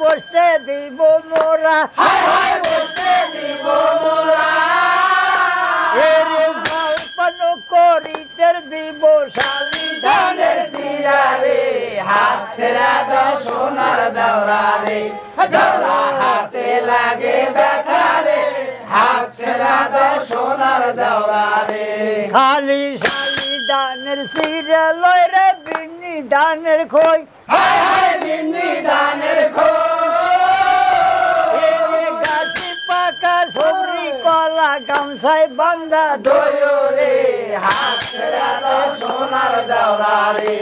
বসতে দিব মোরা। এর গল্পন করিতে দিব শালি ধানের সিরারে হাত ছেড়া দাও সোনার রে হাতে লাগে ব্যথা রে হাত ছেড়া দাও সোনার রে খালি শালি দানের সিরে লয় রে বিনি দানের খই। হায় হায় বিন্দি দানের গামছায় বান্ধা দয়রে হাত ছেড়া সোনার দাওরা রে।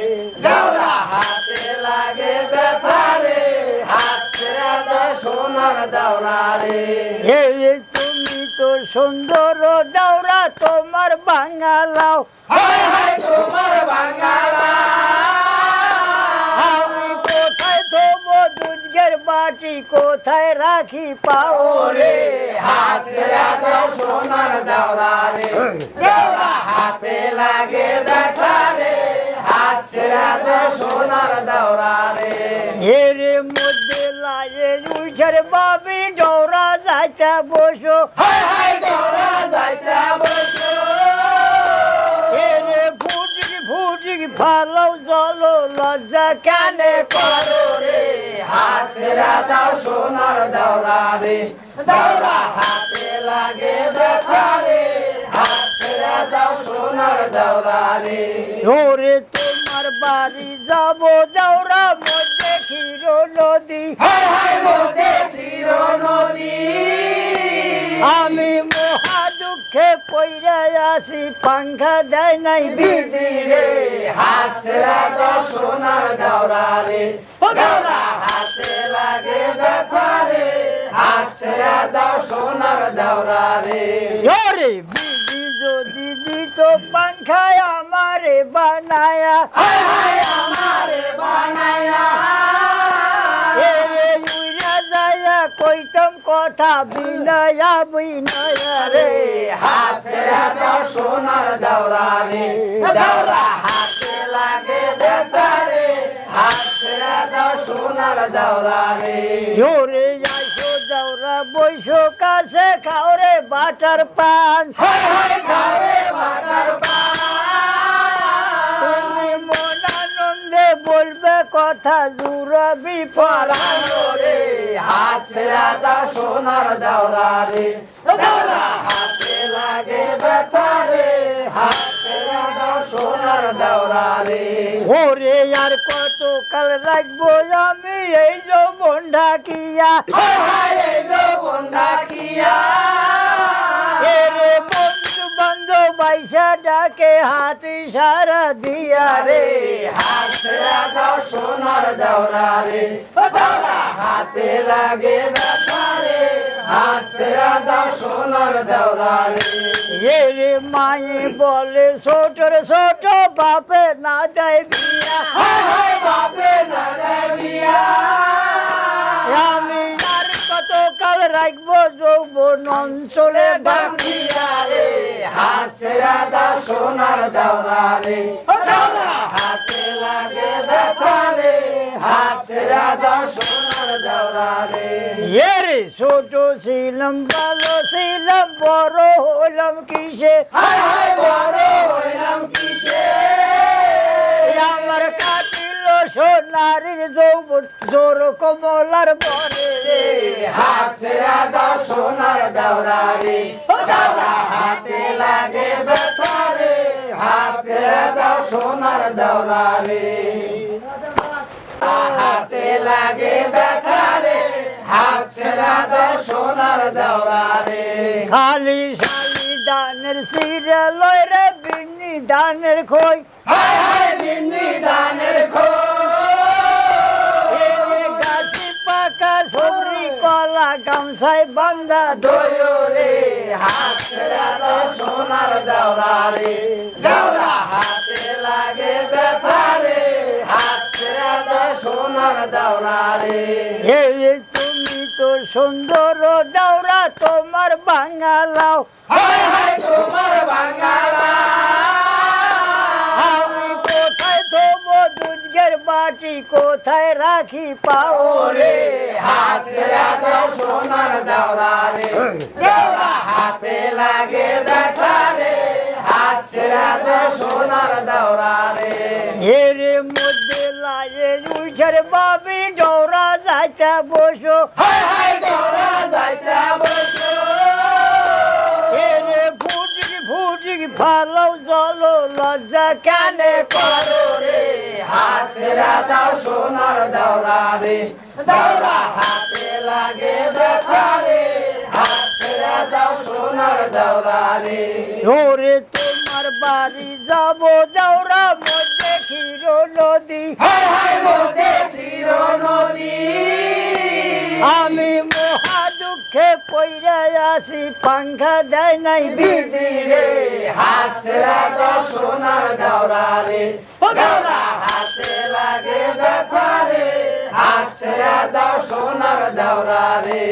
দাওরা হাতে লাগে ব্যথা রে, হাত সোনার দাওরা রে। এরে তুমি তো সুন্দর দাওরা, তোমার বাঙালাও। হায় হায়, তোমার বাঙালা। বাটি কোথায় রাখি পাও ওরে হাত দাও সোনার দাওরা রে? দাওরা হাতে লাগে ব্যথা রে হাত ছেড়া দাও সোনার দাওরা রে এর মধ্যে লাগে উইছের বাবি ডৌরা যাইতে বসো। হায় হায় দাওরা যাইতা বসো এর ফুটিক ফুটিক ফালাও জল লজ্জা কানে করো? রে হাত ছেড়া দাও সোনার দাওরা রে। দাওরা হাতে লাগে ব্যথা রে হাত ছেড়া দাও সোনার দাওরা রে। ওরে তোমার বাড়ি যাব দৌড়া মধ্যে ক্ষীর নদী। হায়। পইরা আসি পাংখা দেয় নাই দিদিরে হাত ছেড়া দাও সোনার দাওরা রে। দাওরা হাতে লাগে ব্যথা রে। ছেড়া দাও সোনার দাওরা রে। ওরে বিধি যদি দিত পাংখায় আমারে বানায়া। হায় হায় আমারে কইতাম কথা বিনয়া বিনয়া রে। দাও সোনার দাওরা রে। দাওরা হাতে লাগে ব্যথা রে। দাও সোনার দাওরা রে। জোরে দৌড়া বৈশো কাছে খাওরে বাটার পান। খাবে বাটার তুমি বলবে কথা জুড়াবি পড়া পরানো রে হাত ছেড়া দাও সোনার দাওরা রে দাওরা হাতে লাগে ব্যথা রে। হাত ছেড়া সোনার দাওরা রে ওরে আর কত কাল রাখব আমি? এই যৌবন ঢাকিয়া এই যৌবন এরে বন্ধু বান্ধব ডাকে হাতি সারা দিয়া। রে রে হাত ছেড়া দাও সোনার দাওরা রে। হাতে লাগে ব্যথা রে। হাত ছেড়া দাও সোনার দাওরা রে। বলে ছোট বাপে না দেয় বিয়া। হায় হায় বাপে না আমি আর কত কাল রাখব যৌবন অঞ্চলে ডাকিয়া রে। হাত ছেড়া দাও সোনার দাওরা রে। হাতে লাগে ব্যথা রে হাত ছেড়া দাও সোনার দাওরা রে এরে ছোট ছিলাম ভালো ছিলাম বড় হলাম কিসে? হায় হায় বড় হইলাম কিসে? আমার কাটিল সোনারির যৌবন জোর কমলার বরে রে হাত ছেড়া দাও সোনার দাওরা রে হাতে লাগে ব্যথা হাত ছেড়া দাও সোনার দাওরা রে হাতে লাগে ব্যথা রে। হাত ছেড়া দাও সোনার দাওরা রে খালি শালি দানের সিরে লয় রে বিনি দানের খই। হায় হায় বিন্দি দানের খো গাছি পাকা সবরি কলা গামছায় বান্ধা দয়রে দাও সোনার দাওরা রে। দাওরা হাতে লাগে ব্যথা রে। হাত সোনার দাওরা রে। এরে তুমি তো সুন্দর দাওরা তোমার বাঙালাও। হায় হায় তোমার বাঙালা। আমি কোথায় থবো দুধ ভাগ্যের বাটি কোথায় রাখি পাও ওরে হাত ছেড়া দাও সোনার দাওরা রে। দেওরা হাতে লাগে ব্যথা রে হাত ছেড়া দাও সোনার দাওরা রে। এর মধ্যে লাগে উইছার বাবি ডৌরা যাইতে বসো। হাই হাই ডোরা যাইতা বসো। এর ফুটিক ফুটিক ফালো জলো লজ্জা কানে করো রে। হাত ছেড়া দাও সোনার দাওরা রে। দাওরা হাতে লাগে ওরে তোমার বাড়ি যাব দৌড়া মধ্যে ক্ষীর নদী আমি মহা দুঃখে পইরা আসি পাংখা দেয় নাই দিদি রে ছেড়া সোনার দাওরা রে। দাওরা হাতে লাগে ব্যথা রে ছেড়া সোনার দাওরা রে।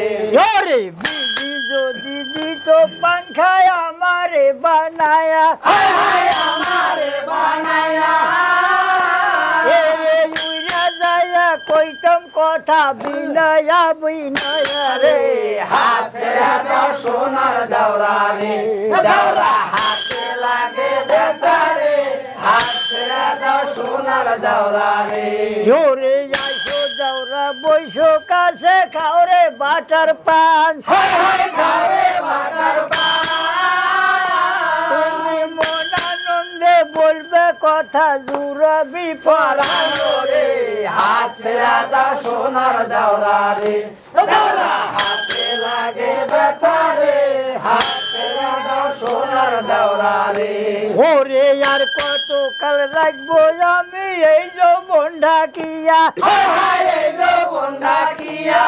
যদি দিত পাংখায় আমারে বানায়া। আমারে বানায়া। উইরা যায়া কইতাম কথা বিনয়া বিনয়া রে। দাও সোনার দাওরা রে। দাওরা হাতে লাগে ব্যথা রে। হাত ছেড়া দাও সোনার দাওরা রে। আইসো বৈশো কাছে খাওরে বাটার পান। খাবে বাটার তুমি মন আনন্দে বলবে কথা জুড়াবি পড়া পরানো রে হাত ছেড়া সোনার দাওরা রে। দাওরা হাতে লাগে ব্যথা রে। হাত ছেড়া সোনার দাওলারে ওরে আর কত কাল রাখব আমি? এই যৌবন ঢাকিয়া এই যৌবন ঢাকিয়া